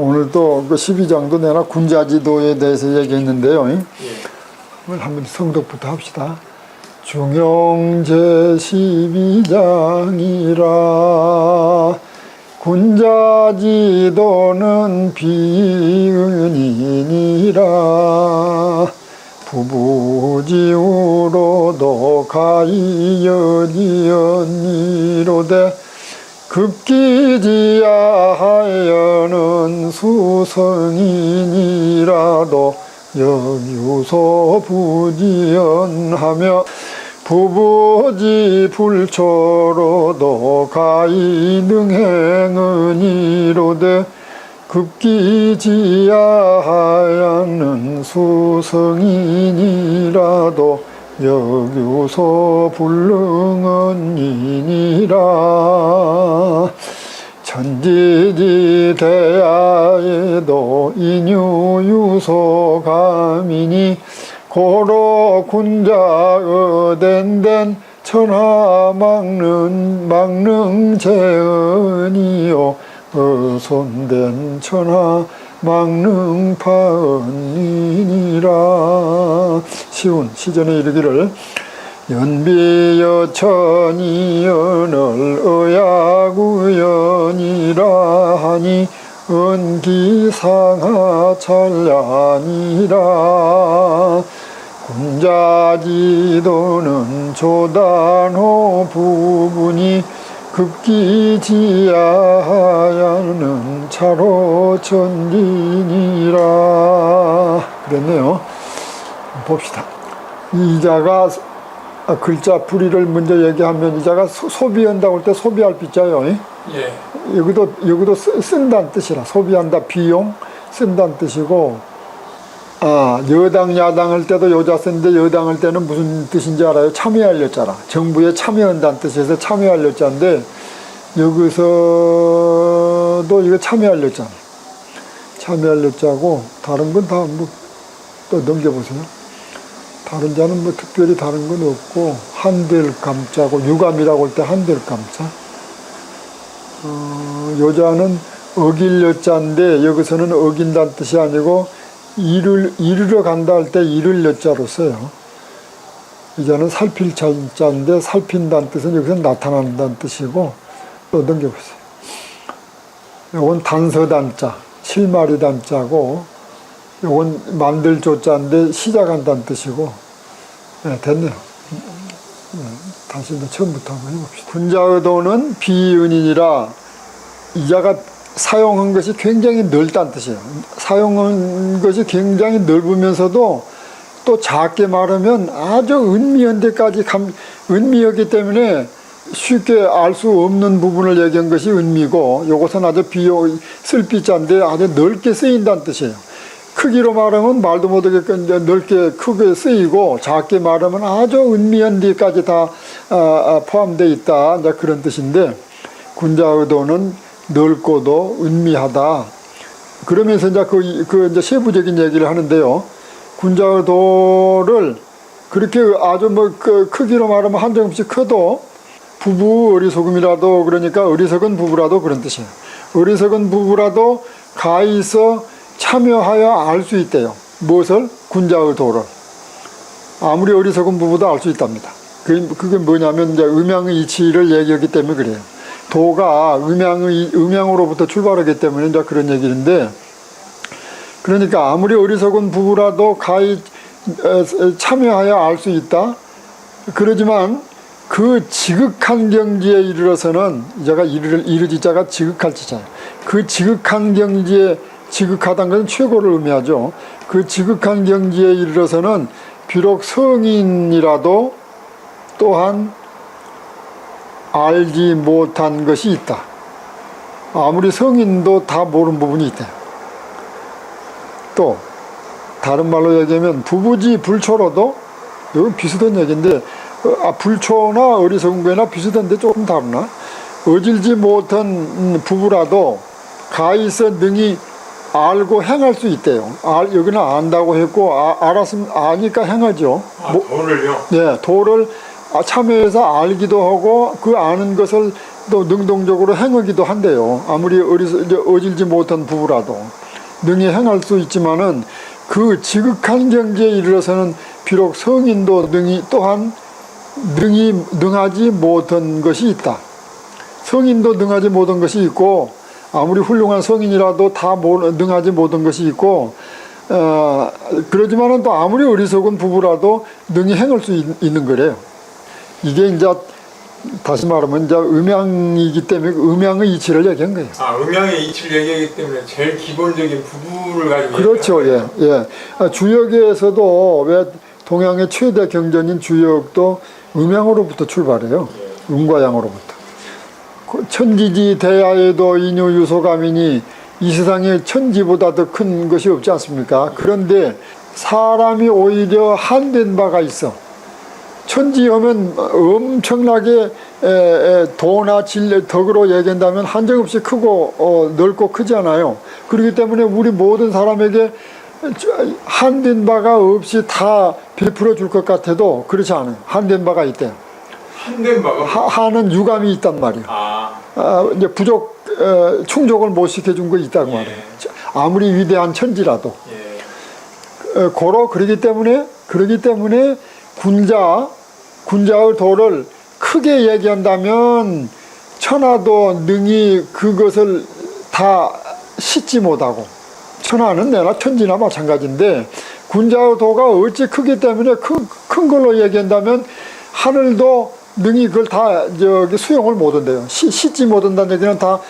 오늘 또그 12장도 내나 군자지도에 대해서 얘기했는데요. 예. 오늘 한번 성독부터 합시다. 중용제 12장이라 군자지도는 비은이니라 부부지우로도 가이여지언니로되 급기지하여는 수성인이라도 여유소 부지연하며 부부지 불초로도 가이능행은이로되 급기지하여는 수성인이라도 여유소 불능은이니라. 천지지 대야에도 인유유소 가미니 고로 군자 어덴덴 천하 막는 막능 재은이요 어손된 천하 막능 파은이니라. 시운 시전에 이르기를 연비여천이연을 의야구연이라 하니 은기상하 찰량이라. 군자지도는 조단호 부분이 급기지하야는 차로 천진이라. 그랬네요. 봅시다. 이자가 아, 글자 풀이를 먼저 얘기하면 이자가 소- 소비한다고 할 때 소비할 비자요. 예. 여기도 여기도 쓰- 쓴다는 뜻이라. 소비한다 비용. 쓴다는 뜻이고 아 여당 야당 할 때도 쓰는데 여당 할 때는 무슨 뜻인지 알아요? 참여할 여자라 정부에 참여한다는 뜻에서 참여할 여자인데 여기서도 이거 참여할 여자 참여할 여자고 다른 건 다 뭐 또 넘겨보세요. 다른 자는 뭐 특별히 다른 건 없고 한들 감자고 유감이라고 할 때 한들 감자 어, 여자는 어길 여자인데 여기서는 어긴다는 뜻이 아니고 이를 이르러 간다 할 때 이를 여자로 써요. 이자는 살필 자인데 살핀다는 뜻은 여기서 나타난다는 뜻이고 또 넘겨보세요. 요건 단서단자, 실마리 단자고 요건 만들 조자인데 시작한다는 뜻이고 네, 됐네요. 다시 이제 처음부터 한번 해봅시다. 군자의 도는 비은이니라 이자가 사용한 것이 굉장히 넓다는 뜻이에요. 사용한 것이 굉장히 넓으면서도 또 작게 말하면 아주 은미한 데까지 감, 은미였기 때문에 쉽게 알 수 없는 부분을 얘기한 것이 은미고 이것은 아주 비용 쓸비자인데 아주 넓게 쓰인다는 뜻이에요. 크기로 말하면 말도 못하게 넓게 크게 쓰이고 작게 말하면 아주 은미한 데까지 다 아, 아, 포함되어 있다. 그런 뜻인데 군자의도는 넓고도 은미하다. 그러면서 이제 그, 이- 그 이제 세부적인 얘기를 하는데요. 군자의도를 그렇게 아주 뭐 그 크기로 말하면 한정없이 커도 부부 어리석음이라도 그러니까 어리석은 부부라도 그런 뜻이에요. 어리석은 부부라도 가에서 참여하여 알 수 있대요. 무엇을? 군자의 도를. 아무리 어리석은 부부도 알 수 있답니다. 그게, 그게 뭐냐면 이제 음양의 이치를 얘기하기 때문에 그래요. 도가 음양의 음양으로부터 출발하기 때문에 이제 그런 얘기인데 그러니까 아무리 어리석은 부부라도 가히 에, 참여하여 알 수 있다. 그러지만 그 지극한 경지에 이르러서는 이자가 이르 이르지 자가 지극할 지자예요. 그 지극한 경지에 지극하다는 것은 최고를 의미하죠. 그 지극한 경지에 이르러서는 비록 성인이라도 또한 알지 못한 것이 있다. 아무리 성인도 다 모르는 부분이 있다. 또 다른 말로 얘기하면 부부지 불초로도 이건 비슷한 얘기인데 어, 아, 불초나 어리석은 거나 비슷한데 조금 다르나 어질지 못한 음, 부부라도 가에서 능히 알고 행할 수 있대요. 알, 여기는 안다고 했고 아, 알았으면 아니까 행하죠. 아, 도를요? 네, 도를 아, 참여해서 알기도 하고 그 아는 것을 또 능동적으로 행하기도 한대요. 아무리 어질지 못한 부부라도 능히 행할 수 있지만은 그 지극한 경지에 이르러서는 비록 성인도 능히 또한 능히 능하지 못한 것이 있다. 성인도 능하지 못한 것이 있고 아무리 훌륭한 성인이라도 다 못- 능하지 못한 것이 있고 어, 그러지만은 또 아무리 어리석은 부부라도 능히 행할 수 있, 있는 거래요. 이게 이제 다시 말하면 이제 음양이기 때문에 그 음양의 이치를 얘기한 거예요. 아, 음양의 이치를 얘기하기 때문에 제일 기본적인 부부를 가지고 그렇죠, 예, 예. 아, 주역에서도 왜 동양의 최대 경전인 주역도 음양으로부터 출발해요. 음과 양으로부터. 그 천지지 대야에도 인유 유소감이니 이 세상에 천지보다 더 큰 것이 없지 않습니까? 그런데 사람이 오히려 한된 바가 있어. 천지하면 엄청나게 에, 에, 도나 질 덕으로 얘기한다면 한정없이 크고 어, 넓고 크잖아요. 그렇기 때문에 우리 모든 사람에게 한된 바가 없이 다 베풀어 줄 것 같아도 그렇지 않아요. 한된 바가 있대요. 한된 바가 하, 하는 유감이 있단 말이에요. 아, 아, 이제 부족 어, 충족을 못 시켜준 거 있다고 말이에요. 아무리 위대한 천지라도 예. 어, 고로 그러기 때문에 그러기 때문에 군자 군자의 도를 크게 얘기한다면 천하도 능히 그것을 다 씻지 못하고 천하는 내나 천지나 마찬가지인데 군자의 도가 어찌 크기 때문에 큰, 큰 걸로 얘기한다면 하늘도 능히 그걸 다 저기 수용을 못한대요. 시- 씻지 못한다는 얘기는 다 어,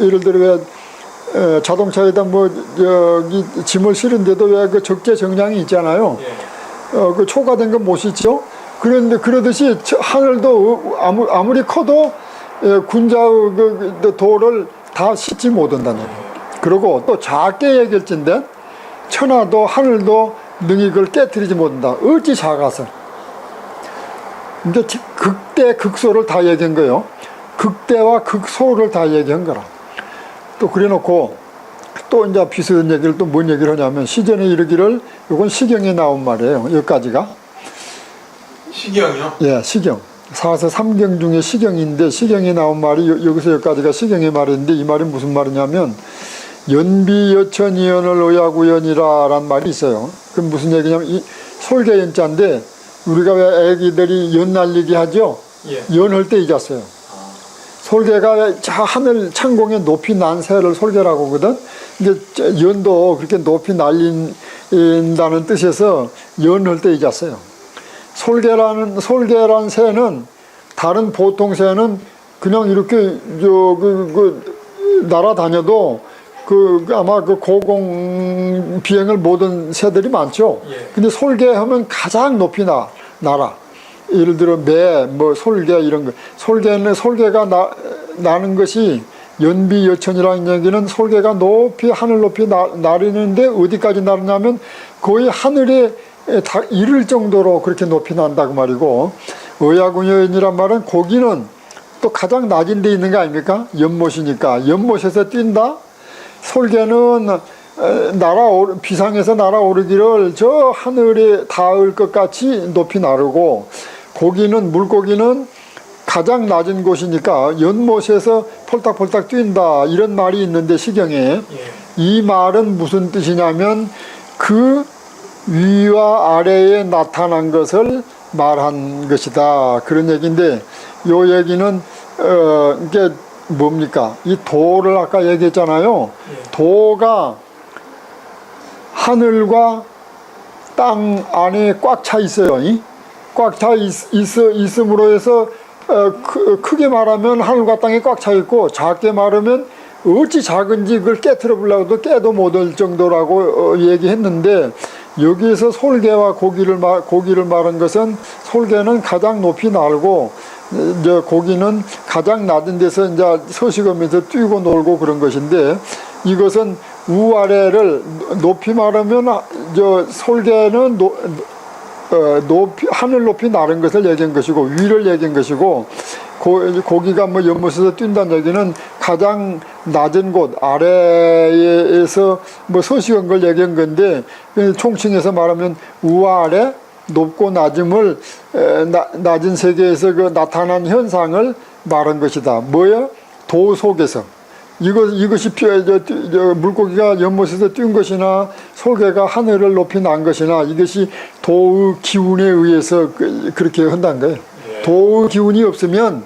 예를 들어 왜 에, 자동차에다 뭐 저기 짐을 실은데도 왜 그 적재 정량이 있잖아요. 예. 어, 그 초과된 건 못 씻죠. 그런데 그러듯이 저- 하늘도 아무, 아무리 커도 예, 군자의 그, 그 도를 다 씻지 못한다는 거예요. 그리고 또 작게 얘기할진데 천하도 하늘도 능히 그걸 깨뜨리지 못한다. 어찌 작아서. 이제 극대 극소를 다 얘기한 거예요. 극대와 극소를 다 얘기한 거라. 또 그래놓고 또 이제 비슷한 얘기를 또 뭔 얘기를 하냐면 시전에 이르기를 이건 시경에 나온 말이에요. 여기까지가 시기형이요? 예 시경 사서 삼경 중에 시경인데 시경에 나온 말이 여- 여기서 여기까지가 시경의 말인데 이 말이 무슨 말이냐면 연비 여천이연을 의하구연이라란 말이 있어요. 그 무슨 얘기냐면 이 솔개연자인데 우리가 왜 애기들이 연 날리기 하죠? 예. 연할 때 잊었어요. 솔개가 저 하늘 창공에 높이 난 새를 솔개라고 하거든. 저 연도 그렇게 높이 날린다는 뜻에서 연할 때 잊었어요. 솔개라는 솔개란 새는 다른 보통 새는 그냥 이렇게 저그 그 날아다녀도 그 아마 그 고공 비행을 모든 새들이 많죠. 예. 근데 솔개 하면 가장 높이 나 날아. 예를 들어 매, 뭐 솔개 이런 거. 솔개는 솔개가 나, 나는 것이 연비 여천이라는 얘기는 솔개가 높이 하늘 높이 나, 나르는데 어디까지 나르냐면 거의 하늘에 다 이를 정도로 그렇게 높이 난다고 말이고 의야군여인이란 말은 고기는 또 가장 낮은 데 있는 거 아닙니까? 연못이니까 연못에서 뛴다. 솔개는 에, 날아오 비상에서 날아오르기를 저 하늘에 닿을 것 같이 높이 나르고 고기는 물고기는 가장 낮은 곳이니까 연못에서 폴딱폴딱 뛴다 이런 말이 있는데 시경에 예. 이 말은 무슨 뜻이냐면 그 위와 아래에 나타난 것을 말한 것이다. 그런 얘기인데 요 얘기는 어 이게 뭡니까? 이 도를 아까 얘기했잖아요. 도가 하늘과 땅 안에 꽉 차 있어요. 꽉 차 있음으로 해서 어, 크, 크게 말하면 하늘과 땅이 꽉 차 있고 작게 말하면 어찌 작은지 그걸 깨트려 보려고도 깨도 못할 정도라고 어, 얘기했는데 여기에서 솔개와 고기를 말 고기를 말한 것은 솔개는 가장 높이 날고 이제 고기는 가장 낮은 데서 이제 서식하면서 뛰고 놀고 그런 것인데 이것은 우아래를 높이 말하면 아, 저 솔개는 노, 어, 높이 하늘 높이 나른 것을 얘기한 것이고 위를 얘기한 것이고 고, 고기가 뭐 연못에서 뛴다는 얘기는 가장 낮은 곳 아래에서 뭐 서식한 걸 얘기한 건데 총칭해서 말하면 우아래 높고 낮음을 에, 나, 낮은 세계에서 그 나타난 현상을 말한 것이다. 뭐야? 도 속에서. 이것, 이것이 피- 저, 뛰- 저, 물고기가 연못에서 뛴 것이나 솔개가 하늘을 높이 난 것이나 이것이 도의 기운에 의해서 그, 그렇게 한다는 거예요. 예. 도의 기운이 없으면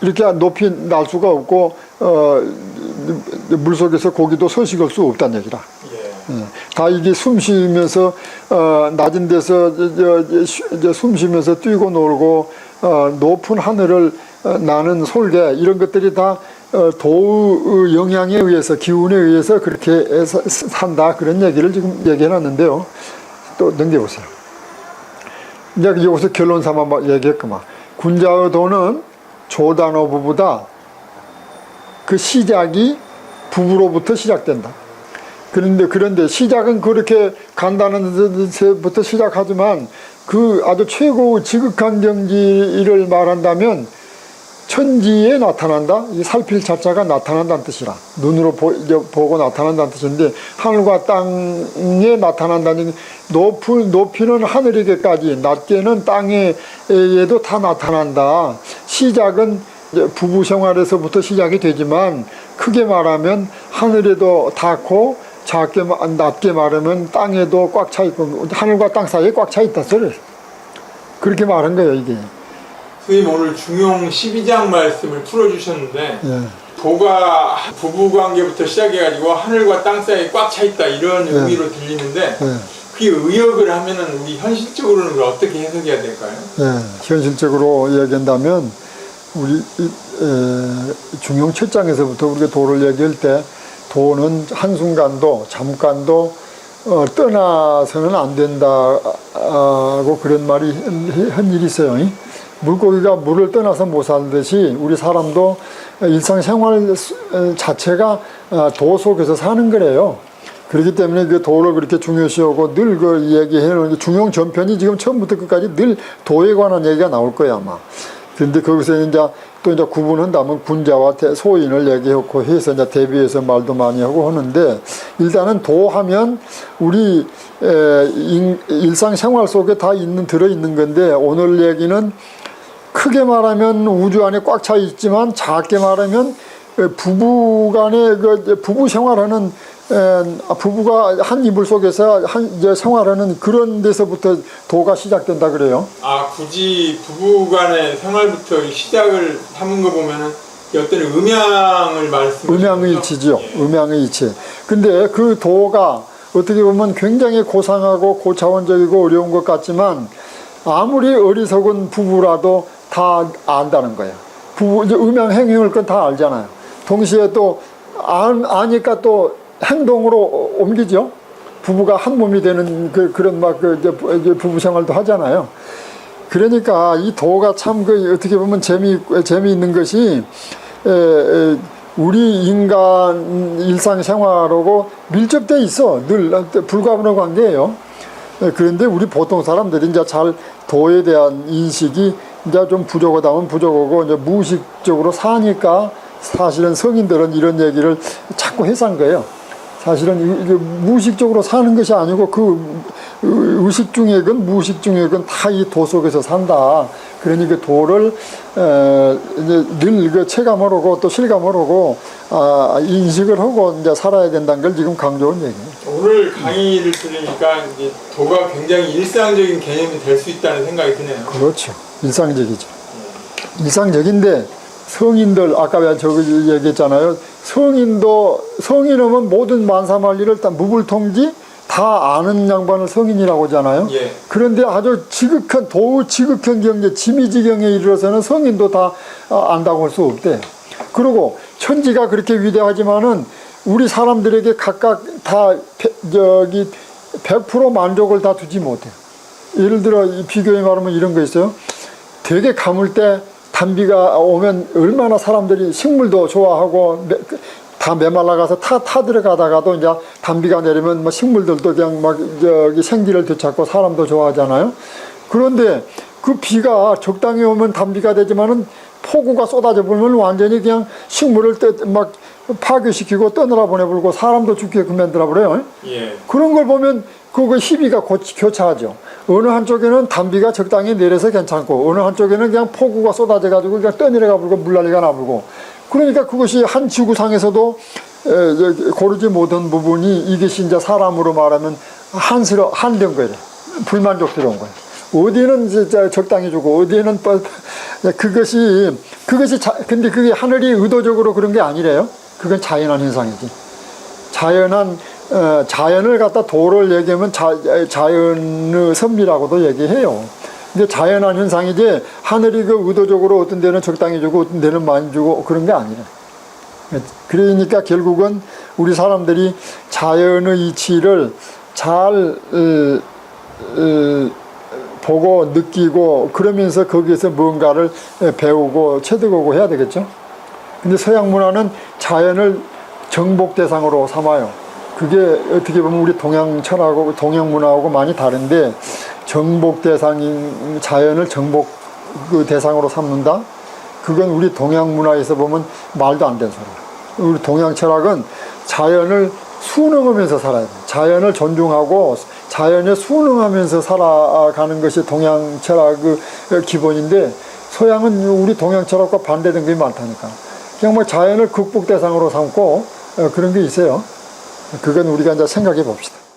이렇게 높이 날 수가 없고 어, 물 속에서 고기도 서식할 수 없다는 얘기라. 예. 예. 다 이게 숨 쉬면서 어, 낮은 데서 저, 숨 쉬면서 뛰고 놀고 어, 높은 하늘을 어, 나는 솔개 이런 것들이 다 어, 도의 영향에 의해서 기운에 의해서 그렇게 산다 그런 얘기를 지금 얘기해 놨는데요. 또 넘겨보세요. 이제 여기서 결론 삼아 막 얘기했구만. 군자의 도는 조단어 부부다. 그 시작이 부부로부터 시작된다. 그런데 그런데 시작은 그렇게 간다는 데부터 시작하지만 그 아주 최고 지극한 경지를 말한다면 천지에 나타난다. 이 살필 자자가 나타난다는 뜻이라. 눈으로 보, 보고 나타난다는 뜻인데 하늘과 땅에 나타난다는 높은 높이는 하늘에게까지 낮게는 땅에에도 다 나타난다. 시작은 부부 생활에서부터 시작이 되지만 크게 말하면 하늘에도 닿고 작게 마- 낮게 말하면 땅에도 꽉 차 있고 하늘과 땅 사이에 꽉 차 있다 소리. 그렇게 말한 거예요 이게. 선생님 오늘 중용 12장 말씀을 풀어주셨는데 예. 도가 부부 관계부터 시작해가지고 하늘과 땅 사이에 꽉 차 있다 이런 예. 의미로 들리는데 예. 그게 의역을 하면은 우리 현실적으로는 그걸 어떻게 해석해야 될까요? 예, 현실적으로 얘기한다면 우리 이- 에, 중용 첫장에서부터 우리가 도를 얘기할 때 도는 한순간도 잠깐도 어, 떠나서는 안 된다고 그런 말이 한- 한 일이 있어요. 이? 물고기가 물을 떠나서 못 살듯이 우리 사람도 일상생활 자체가 어, 도 속에서 사는 거래요. 그렇기 때문에 그 도를 그렇게 중요시하고 늘 그 얘기해 놓은 게 중용 전편이 지금 처음부터 끝까지 늘 도에 관한 얘기가 나올 거야 아마. 근데 거기서 이제 또 이제 구분한다면 군자와 대- 소인을 얘기하고 해서 이제 대비해서 말도 많이 하고 하는데 일단은 도하면 우리 일상생활 속에 다 있는 들어 있는 건데 오늘 얘기는 크게 말하면 우주 안에 꽉 차 있지만 작게 말하면 에, 부부 간의 그 부부 생활하는 에, 아, 부부가 한 이불 속에서 한 이제 생활하는 그런 데서부터 도가 시작된다 그래요. 아 굳이 부부 간의 생활부터 시작을 삼은 거 보면은 어떤 음양을 말씀 음양의 이치죠. 음양의 이치. 근데 그 도가 어떻게 보면 굉장히 고상하고 고차원적이고 어려운 것 같지만 아무리 어리석은 부부라도 다 안다는 거예요. 부부 이제 음양 행위할 건다 알잖아요. 동시에 또 안, 아니까 또 행동으로 옮기죠. 부부가 한 몸이 되는 그, 그런 막 그 이제 부부 생활도 하잖아요. 그러니까 이 도가 참 그 어떻게 보면 재미 재미있는 것이 에, 에, 우리 인간 일상 생활하고 밀접돼 있어 늘 불가분의 관계예요. 에, 그런데 우리 보통 사람들이 이제 잘 도에 대한 인식이 이제 좀 부족하다 면 부족하고 이제 무의식적으로 사니까 사실은 성인들은 이런 얘기를 자꾸 해서 한 거예요. 사실은 이- 이게 무의식적으로 사는 것이 아니고 그 의식 중에 건 무의식 중에 건 다 이 도 속에서 산다. 그러니 그 도를 에, 이제 늘그 체감을 하고 또 실감을 하고 아, 인식을 하고 이제 살아야 된다는 걸 지금 강조한 얘기예요. 오늘 강의를 들으니까 이제 도가 굉장히 일상적인 개념이 될 수 있다는 생각이 드네요. 그렇죠. 일상적이죠. 일상적인데 성인들 아까 왜 저거 얘기했잖아요. 성인도 성인이면 모든 만사만리를 다 무불통지 다 아는 양반을 성인이라고 하잖아요. 예. 그런데 아주 지극한 도우 지극한 경제 지미지경에 이르러서는 성인도 다 아, 안다고 할 수 없대. 그리고 천지가 그렇게 위대하지만은 우리 사람들에게 각각 다 배- 저기 100% 만족을 다 두지 못해. 예를 들어 이 비교에 말하면 이런 거 있어요. 되게 가물 때 단비가 오면 얼마나 사람들이 식물도 좋아하고 다 메말라가서 타, 타 들어가다가도 이제 단비가 내리면 뭐 식물들도 그냥 막 저기 생기를 되찾고 사람도 좋아하잖아요. 그런데 그 비가 적당히 오면 단비가 되지만은 폭우가 쏟아져 버리면 완전히 그냥 식물을 떠- 막 파괴시키고 떠늘어 보내버리고 사람도 죽게 그만들어 버려요. 예. 그런 걸 보면 그거 희비가 고- 교차하죠. 어느 한쪽에는 단비가 적당히 내려서 괜찮고 어느 한쪽에는 그냥 폭우가 쏟아져 가지고 그냥 떠내려가 불고 물난리가 나불고 그러니까 그것이 한 지구상에서도 고르지 못한 부분이 이것이 이제 사람으로 말하면 한스러 한된 거예요. 불만족스러운 거예요. 어디는 진짜 적당히 주고 어디는 빠- 그것이 그것이 자, 근데 그게 하늘이 의도적으로 그런 게 아니래요. 그건 자연한 현상이지. 자연한 어, 자연을 갖다 도를 얘기하면 자, 자연의 섭리라고도 얘기해요. 근데 자연한 현상이지 하늘이 그 의도적으로 어떤 데는 적당히 주고 어떤 데는 많이 주고 그런 게 아니래. 그러니까 결국은 우리 사람들이 자연의 이치를 잘 어, 어, 보고 느끼고 그러면서 거기에서 뭔가를 배우고 체득하고 해야 되겠죠. 근데 서양 문화는 자연을 정복 대상으로 삼아요. 그게 어떻게 보면 우리 동양 철학하고 동양 문화하고 많이 다른데 정복 대상인 자연을 정복 그 대상으로 삼는다. 그건 우리 동양 문화에서 보면 말도 안 되는 소리야. 우리 동양 철학은 자연을 순응하면서 살아야 돼. 자연을 존중하고 자연에 순응하면서 살아가는 것이 동양 철학의 기본인데 서양은 우리 동양 철학과 반대된 게 많다니까. 그냥 뭐 자연을 극복 대상으로 삼고 어, 그런 게 있어요. 그건 우리가 이제 생각해 봅시다.